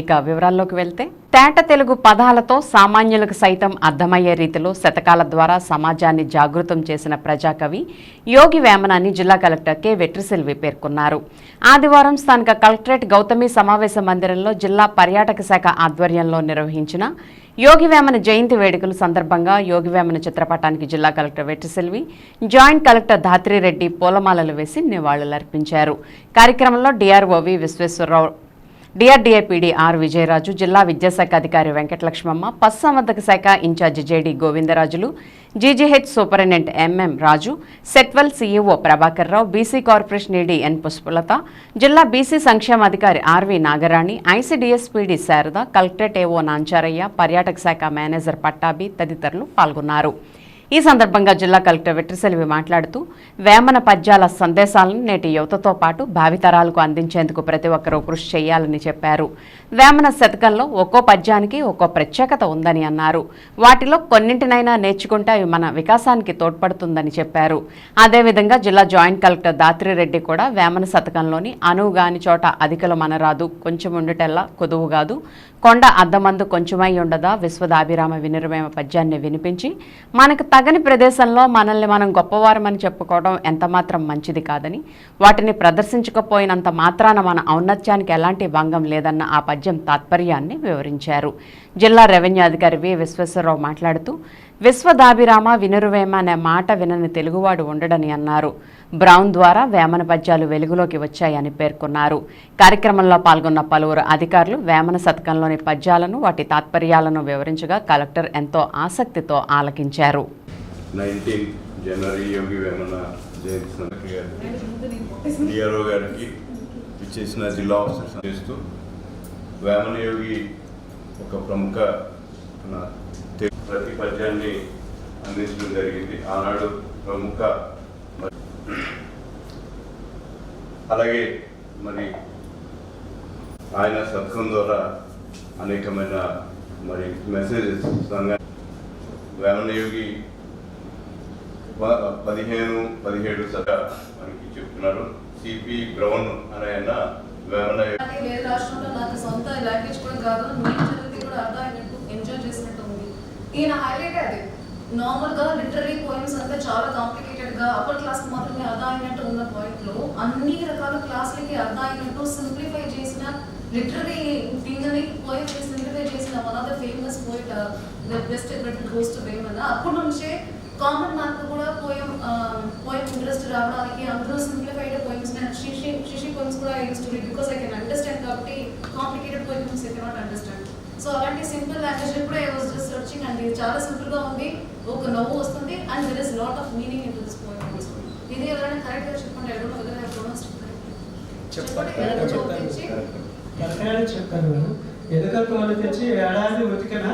ఇక వివరాల్లోకి వెళ్తే తేట తెలుగు పదాలతో సామాన్యులకు సైతం అర్థమయ్యే రీతిలో శతకాల ద్వారా సమాజాన్ని జాగృతం చేసిన ప్రజాకవి యోగి వేమనాన్ని జిల్లా కలెక్టర్ కె. వెట్రిసెల్వి పేర్కొన్నారు. ఆదివారం స్థానిక కలెక్టరేట్ గౌతమి సమావేశ మందిరంలో జిల్లా పర్యాటక శాఖ ఆధ్వర్యంలో నిర్వహించిన యోగి వేమన జయంతి వేడుకల సందర్భంగా యోగి వేమన చిత్రపటానికి జిల్లా collector Vettiselvi joint collector Dhatri Reddy పూలమాలలు వేసి నివాళులర్పించారు. కార్యక్రమంలో DRO V Visweswara Rao DRDA PD R Vijayaraju జిల్లా విద్యాశాఖ అధికారి వెంకటలక్ష్మమ్మ పశుసంవర్ధక శాఖ in charge JD Govindarajulu GGH superintendent MM Raju SETWEL CEO Prabhakar Rao BC corporation ED N Pushpalatha జిల్లా బీసీ సంక్షేమ అధికారి RV Nagarani ICDS PD Sarada collectorate AO Nancharayya పర్యాటక శాఖ మేనేజర్ పట్టాభి తదితరులు పాల్గొన్నారు. ఈ సందర్భంగా జిల్లా కలెక్టర్ వెట్రిసెల్వి మాట్లాడుతూ వేమన పద్యాల సందేశాలను నేటి యువతతో పాటు భావితరాలకు అందించేందుకు ప్రతి ఒక్కరూ కృషి చేయాలని చెప్పారు. వేమన శతకంలో ఒక్కో పద్యానికి ఒక్కో ప్రత్యేకత ఉందని అన్నారు. వాటిలో కొన్నింటినైనా నేర్చుకుంటే అవి మన వికాసానికి తోడ్పడుతుందని చెప్పారు. అదేవిధంగా జిల్లా జాయింట్ కలెక్టర్ దాత్రిరెడ్డి కూడా వేమన శతకంలోని అనువుగాని చోట అధికలు మనరాదు కొంచెం ఉండుటెల్లా కొదువు కాదు. కొండ అద్దమందు కొంచెమై ఉండదా విశ్వదాభిరామ వినిర్మేమ పద్యాన్ని వినిపించి మనకు తగని ప్రదేశంలో మనల్ని మనం గొప్పవారమని చెప్పుకోవడం ఎంతమాత్రం మంచిది కాదని వాటిని ప్రదర్శించకపోయినంత మాత్రాన మన ఔన్నత్యానికి ఎలాంటి భంగం లేదన్న ఆ పద్యం తాత్పర్యాన్ని వివరించారు. జిల్లా రెవెన్యూ అధికారి వి. విశ్వేశ్వరరావు మాట్లాడుతూ విశ్వదాభిరామ వినురువేమ అనే మాట వినని తెలుగువాడు ఉండడని అన్నారు. బ్రౌన్ ద్వారా వేమన పద్యాలు వెలుగులోకి వచ్చాయని పేర్కొన్నారు. కార్యక్రమంలో పాల్గొన్న పలువురు అధికారులు వేమన శతకంలోని పద్యాలను వాటి తాత్పర్యాలను వివరించగా కలెక్టర్ ఎంతో ఆసక్తితో ఆలకించారు. నైన్టీన్ జనవరి యోగి వేమన జయంతి సందర్భంగా డిఆర్ఓ గారికి ఇచ్చేసిన జిల్లా ఆఫీసర్స్ చేస్తూ వేమన యోగి ఒక ప్రముఖ ప్రతి పద్యాన్ని అందించడం జరిగింది. ఆనాడు ప్రముఖ అలాగే మరి ఆయన సత్వం ద్వారా అనేకమైన మరి మెసేజెస్ వేమన యోగి పదిహేను పదిహేడు సగ మనకి చెప్తున్నారు. సిపి బ్రౌన్ అనే ఆయన వేరే రాష్ట్రంలో నాకు సొంత లాంగ్వేజ్ కూడా కాదు నేను చదివితే కూడా అర్థమైనట్టు ఎంజాయ్ చేసినట్టు ఉంది. ఈయన హైలైట్ అది. నార్మల్గా లిటరీ పోయిమ్స్ అంటే చాలా కాంప్లికేటెడ్గా అప్పర్ క్లాస్ మాత్రమే అర్థం అయినట్టు ఉన్న పాయింట్లో అన్ని రకాల క్లాసులకి అర్థం అయినట్టు సింప్లిఫై చేసిన లిటరీ థింగ్ అని పోయిట్ సింప్లిఫై చేసిన one of the famous poet the best ever goes to అప్పటి నుంచే కామన్ మ్యాన్ కూడా పోయం పోయం ఇంట్రెస్ట్ రావడానికి అందులో సింప్లిఫైడ్ పోయిమ్స్ నేను శిషి శిషి పోయిమ్స్ కూడా use to read because I can understand కాబట్టి complicated poems I cannot understand so అలాంటి సింపుల్ లాంగ్వేజ్ కూడా I was just searching and ఇది చాలా సింపుల్గా ఉంది. ఒక నవ్వు వస్తుంది and there is lot of meaning in this poem ఇది ఎవరైనా కరెక్ట్గా చెప్పండి. I don't know whether I pronounced చెప్పండి. ఎలా చదివించి కరెక్ట్గానే చెప్తాను నేను ఎందుకంటే వాళ్ళు తెచ్చి ఏడాది ఉతికిన